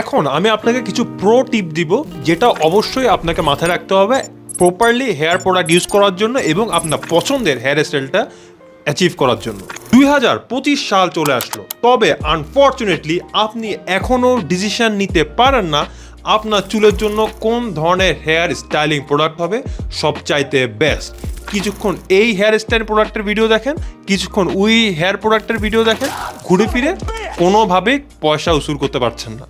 এখন আমি আপনাকে কিছু প্রো টিপ দিব, যেটা অবশ্যই আপনাকে মাথায় রাখতে হবে প্রপারলি হেয়ার প্রোডাক্ট ইউজ করার জন্য এবং আপনার পছন্দের হেয়ার স্টাইলটা অ্যাচিভ করার জন্য। দুই হাজার পঁচিশ সাল চলে আসলো, তবে আনফর্চুনেটলি আপনি এখনও ডিসিশন নিতে পারেন না আপনার চুলের জন্য কোন ধরনের হেয়ার স্টাইলিং প্রোডাক্ট হবে সবচাইতে বেস্ট কিছুক্ষণ এই হেয়ার স্টাইল প্রোডাক্টের ভিডিও দেখেন, কিছুক্ষণ ওই হেয়ার প্রোডাক্টের ভিডিও দেখেন, ঘুরে ফিরে কোনোভাবেই পয়সা উসুল করতে পারছেন না।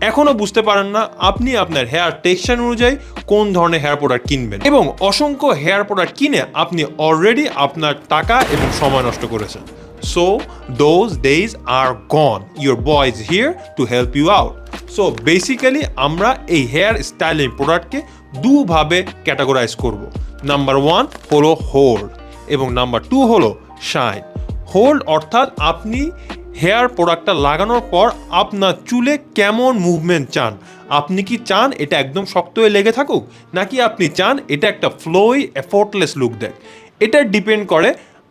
এখনও বুঝতে পারেন না আপনি আপনার হেয়ার টেক্সচার অনুযায়ী কোন ধরনের হেয়ার প্রোডাক্ট কিনবেন। এবং অসংখ্য হেয়ার প্রোডাক্ট কিনে আপনি অলরেডি আপনার টাকা এবং সময় নষ্ট করেছেন। So those days are gone your boy is here to help you out so basically আমরা এই হেয়ার স্টাইলিং প্রোডাক্টকে দুভাবে ক্যাটাগরাইজ করব। নাম্বার ওয়ান হলো হোল্ড এবং নাম্বার টু হলো শাইন হোল্ড অর্থাৎ আপনি হেয়ার প্রোডাক্টটা লাগানোর পর আপনার চুলে কেমন মুভমেন্ট চান? আপনি কি চান এটা একদম শক্ত হয়ে লেগে থাকুক? নাকি আপনি চান এটা একটা ফ্লোই এফোর্টলেস লুক দেয় এটা ডিপেন্ড করে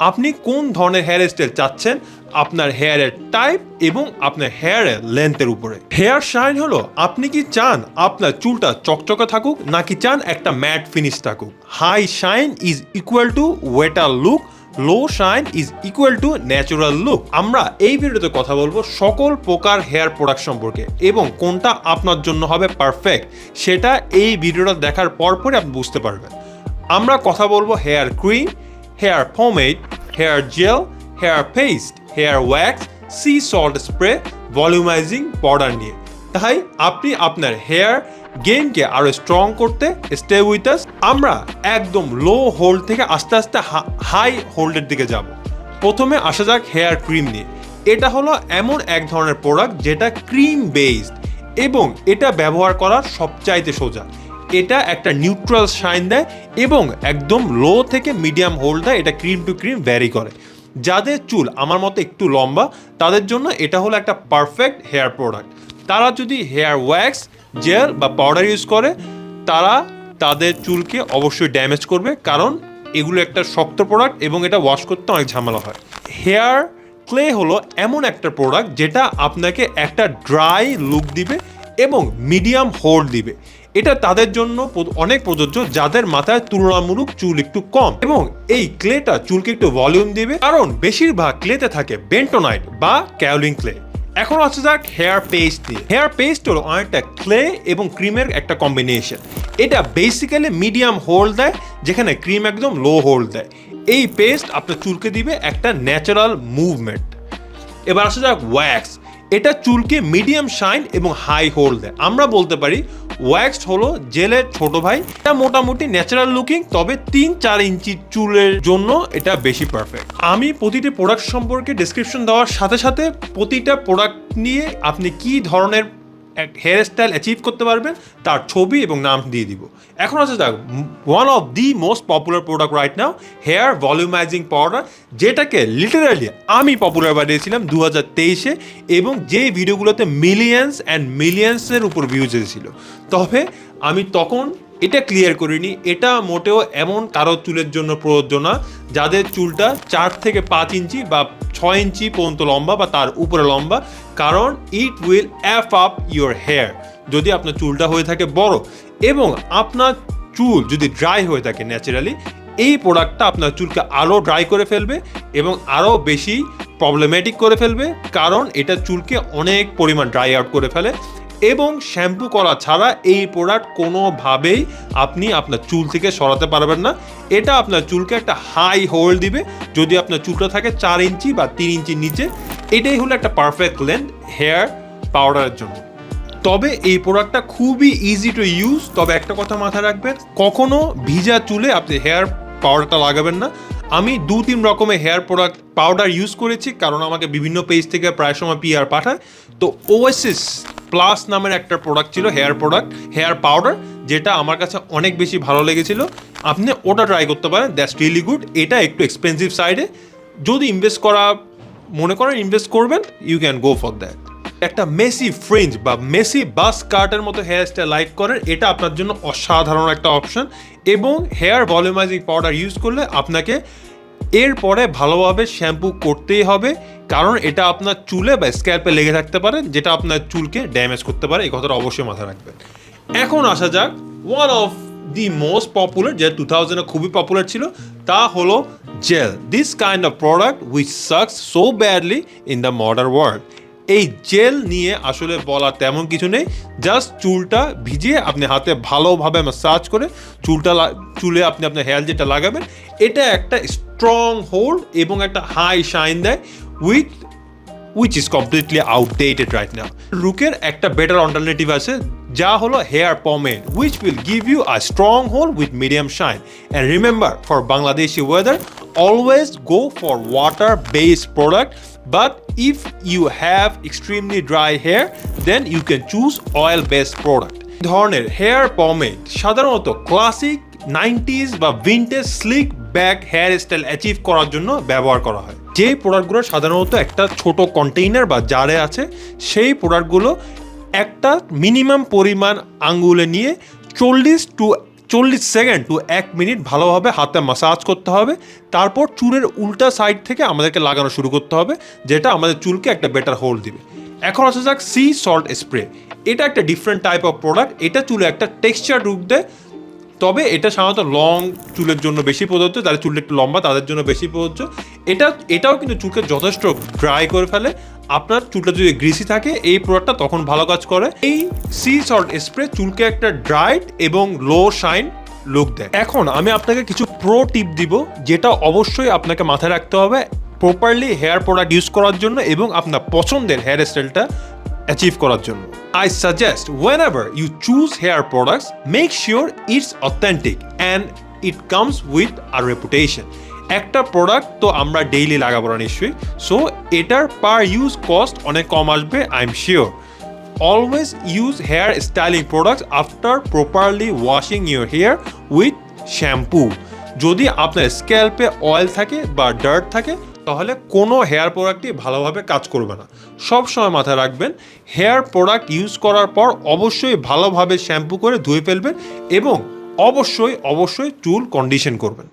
আপনি কোন ধরনের হেয়ার স্টাইল চাচ্ছেন, আপনার হেয়ারের টাইপ এবং আপনার হেয়ারের লেন্থের উপরে। হেয়ার শাইন হলো, আপনি কি চান আপনার চুলটা চকচকে থাকুক, নাকি চান একটা ম্যাট ফিনিশ থাকুক? High shine is equal to wetter look low shine is equal to natural look আমরা এই ভিডিওতে কথা বলব সকল প্রকার হেয়ার প্রোডাক্ট সম্পর্কে এবং কোনটা আপনার জন্য হবে পারফেক্ট সেটা এই ভিডিওটা দেখার পরপরই আপনি বুঝতে পারবেন। আমরা কথা বলব hair cream hair pomade hair gel hair paste hair wax sea salt spray volumising powder নিয়ে। তাই আপনি আপনার হেয়ার গেমকে আরও স্ট্রং করতে স্টে উইথ আস আমরা একদম লো হোল্ড থেকে আস্তে আস্তে হাই হোল্ডের দিকে যাব। প্রথমে আসা যাক হেয়ার ক্রিম নিয়ে। এটা হলো এমন এক ধরনের প্রোডাক্ট যেটা ক্রিম বেসড এবং এটা ব্যবহার করার সবচাইতে সোজা। এটা একটা নিউট্রাল শাইন দেয় এবং একদম লো থেকে মিডিয়াম হোল্ড দেয়, এটা ক্রিম টু ক্রিম ভ্যারি করে। যাদের চুল আমার মতো একটু লম্বা, তাদের জন্য এটা হলো একটা পারফেক্ট হেয়ার প্রোডাক্ট তারা যদি হেয়ার ওয়্যাক্স জেল বা পাউডার ইউজ করে, তারা তাদের চুলকে অবশ্যই ড্যামেজ করবে, কারণ এগুলো একটা শক্ত প্রোডাক্ট এবং এটা ওয়াশ করতে অনেক ঝামেলা হয়। হেয়ার ক্লে হলো এমন একটা প্রোডাক্ট যেটা আপনাকে একটা ড্রাই লুক দিবে এবং মিডিয়াম হোল্ড দিবে। এটা তাদের জন্য অনেক প্রযোজ্য, যাদের মাথায় তুলনামূলক চুল একটু কম এবং এই ক্লেটা চুলকে একটু ভলিউম দিবে, কারণ বেশিরভাগ ক্লেতে থাকে বেন্টোনাইট বা ক্যাওলিং ক্লে এখন আছে যাক হেয়ার পেস্ট দিয়ে। হেয়ার পেস্ট হলো অনেকটা ক্লে এবং ক্রিমের একটা কম্বিনেশন এটা বেসিক্যালি মিডিয়াম হোল্ড দেয়, যেখানে ক্রিম একদম লো হোল্ড দেয়। এই পেস্ট আপনার চুলকে দিবে একটা ন্যাচারাল মুভমেন্ট এবার আসা যাক ওয়্যাক্স এটা চুলকে মিডিয়াম শাইন এবং হাই হোল্ড দেয়। আমরা বলতে পারি ওয়াক্স হলো জেলের ছোট ভাই। এটা মোটামুটি ন্যাচারাল লুকিং তবে তিন চার ইঞ্চি চুলের জন্য এটা বেশি পারফেক্ট আমি প্রতিটি প্রোডাক্ট সম্পর্কে ডিসক্রিপশন দেওয়ার সাথে সাথে প্রতিটা প্রোডাক্ট নিয়ে আপনি কি ধরনের হেয়ার স্টাইল অ্যাচিভ করতে পারবেন তার ছবি এবং নাম দিয়ে দিব। এখন আছে দেখ one of the most popular product right now hair volumising powder যেটাকে লিটারালি আমি পপুলার বানিয়েছিলাম দু হাজার তেইশে, এবং যে ভিডিওগুলোতে মিলিয়ন্স অ্যান্ড মিলিয়ন্সের উপর ভিউজ এসেছিল। তবে আমি তখন এটা ক্লিয়ার করিনি, এটা মোটেও এমন কারও চুলের জন্য প্রযোজ্য না, যাদের চুলটা চার থেকে পাঁচ ইঞ্চি বা ছয় ইঞ্চি পর্যন্ত লম্বা বা তার উপরে লম্বা, কারণ it will amp up your hair যদি আপনার চুলটা হয়ে থাকে বড়। এবং আপনার চুল যদি ড্রাই হয়ে থাকে ন্যাচারালি এই প্রোডাক্টটা আপনার চুলকে আরও ড্রাই করে ফেলবে এবং আরও বেশি প্রবলেমেটিক করে ফেলবে, কারণ এটা চুলকে অনেক পরিমাণ ড্রাই আউট করে ফেলে। এবং শ্যাম্পু করা ছাড়া এই প্রোডাক্ট কোনোভাবেই আপনি আপনার চুল থেকে সরাতে পারবেন না। এটা আপনার চুলকে একটা হাই হোল্ড দিবে। যদি আপনার চুলটা থাকে চার ইঞ্চি বা তিন ইঞ্চির নিচে, এটাই হলো একটা পারফেক্ট লেন্থ হেয়ার পাউডারের জন্য। তবে এই প্রোডাক্টটা খুবই ইজি টু ইউজ তবে একটা কথা মাথায় রাখবেন, কখনো ভিজা চুলে আপনি হেয়ার পাউডারটা লাগাবেন না। আমি দু তিন রকমের হেয়ার প্রোডাক্ট পাউডার ইউজ করেছি, কারণ আমাকে বিভিন্ন পেজ থেকে প্রায় সময় পিআর পাঠায়। তো ওএসএস প্লাস নামের একটা প্রোডাক্ট ছিল হেয়ার প্রোডাক্ট হেয়ার পাউডার যেটা আমার কাছে অনেক বেশি ভালো লেগেছিল। আপনি ওটা ট্রাই করতে পারেন দ্যাটস রিয়েলি গুড এটা একটু এক্সপেন্সিভ সাইডে যদি ইনভেস্ট করা, মনে করেন ইনভেস্ট করবেন you can go for that একটা মেসি ফ্রেঞ্জ বা মেসি বাস কার্টের মতো হেয়ার স্টাইল লাইক করেন এটা আপনার জন্য অসাধারণ একটা অপশন এবং হেয়ার ভলিউমাইজিং পাউডার ইউজ করলে আপনাকে এরপরে ভালোভাবে শ্যাম্পু করতেই হবে, কারণ এটা আপনার চুলে বা স্ক্যাল্পে লেগে থাকতে পারে, যেটা আপনার চুলকে ড্যামেজ করতে পারে, এই কথাটা অবশ্যই মাথায় রাখবেন। এখন আসা যাক one of the most popular যে টু থাউজেন্ডে খুবই পপুলার ছিল, তা হলো gel this kind of product which sucks so badly in the modern world এই জেল নিয়ে আসলে বলার তেমন কিছু নেই। জাস্ট চুলটা ভিজিয়ে আপনি হাতে ভালোভাবে ম্যাসাজ করে চুলটা চুলে আপনি আপনার হেয়ার যেটা লাগাবেন, এটা একটা স্ট্রং হোল্ড এবং একটা হাই শাইন দেয় with which is completely outdated right now রুকের একটা বেটার অল্টারনেটিভ আছে, যা হলো hair pomade which will give you a strong hold with medium shine and remember for Bangladeshi weather always go for water based product if you have extremely dry hair then you can choose oil based product ধরনের hair pomade সাধারণত classic nineties বা vintage slick back hair style achieve করার জন্য ব্যবহার করা হয়। যে প্রোডাক্টগুলো সাধারণত একটা ছোট কন্টেইনার বা জারে আছে, সেই প্রোডাক্টগুলো একটা মিনিমাম পরিমাণ আঙ্গুলে নিয়ে চল্লিশ টু চল্লিশ সেকেন্ড টু এক মিনিট ভালোভাবে হাতে মাসাজ করতে হবে। তারপর চুলের উল্টা সাইড থেকে আমাদেরকে লাগানো শুরু করতে হবে, যেটা আমাদের চুলকে একটা বেটার হোল দিবে। এখন আসা যাক সি সল্ট স্প্রে এটা একটা ডিফারেন্ট টাইপ অফ প্রোডাক্ট এটা চুলে একটা টেক্সচার রূপ দেয়। তবে এটা সাধারণত লং চুলের জন্য বেশি প্রযোজ্য, যাদের চুলটা একটু লম্বা, তাদের জন্য বেশি প্রযোজ্য। এটা, এটাও কিন্তু চুলকে যথেষ্ট ড্রাই করে ফেলে। আপনার চুলটা যদি গ্রিসি থাকে, এই প্রোডাক্টটা তখন ভালো কাজ করে। এই সি সল্ট স্প্রে চুলকে একটা ড্রাইট এবং লো শাইন লুক দেয়। এখন আমি আপনাকে কিছু প্রো টিপ দিব, যেটা অবশ্যই আপনাকে মাথায় রাখতে হবে। প্রপারলি হেয়ার প্রোডাক্ট ইউজ করার জন্য এবং আপনার পছন্দের হেয়ার স্টাইলটা অ্যাচিভ করার জন্য। I suggest whenever you choose hair products, make sure it's authentic and it comes with a reputation. একটা প্রোডাক্ট তো আমরা ডেইলি লাগাবো না নিশ্চয়ই। সো এটার পার ইউজ কস্ট অনেক কম আসবে I am sure always use hair styling products after properly washing your hair with shampoo যদি আপনার স্ক্যাল্পে অয়েল থাকে বা ডার্ট থাকে তাহলে কোনো হেয়ার প্রোডাক্টই ভালোভাবে কাজ করবে না। সব সময় মাথায় রাখবেন হেয়ার প্রোডাক্ট ইউজ করার পর অবশ্যই ভালোভাবে শ্যাম্পু করে ধুয়ে ফেলবেন এবং অবশ্যই অবশ্যই চুল কন্ডিশন করবেন।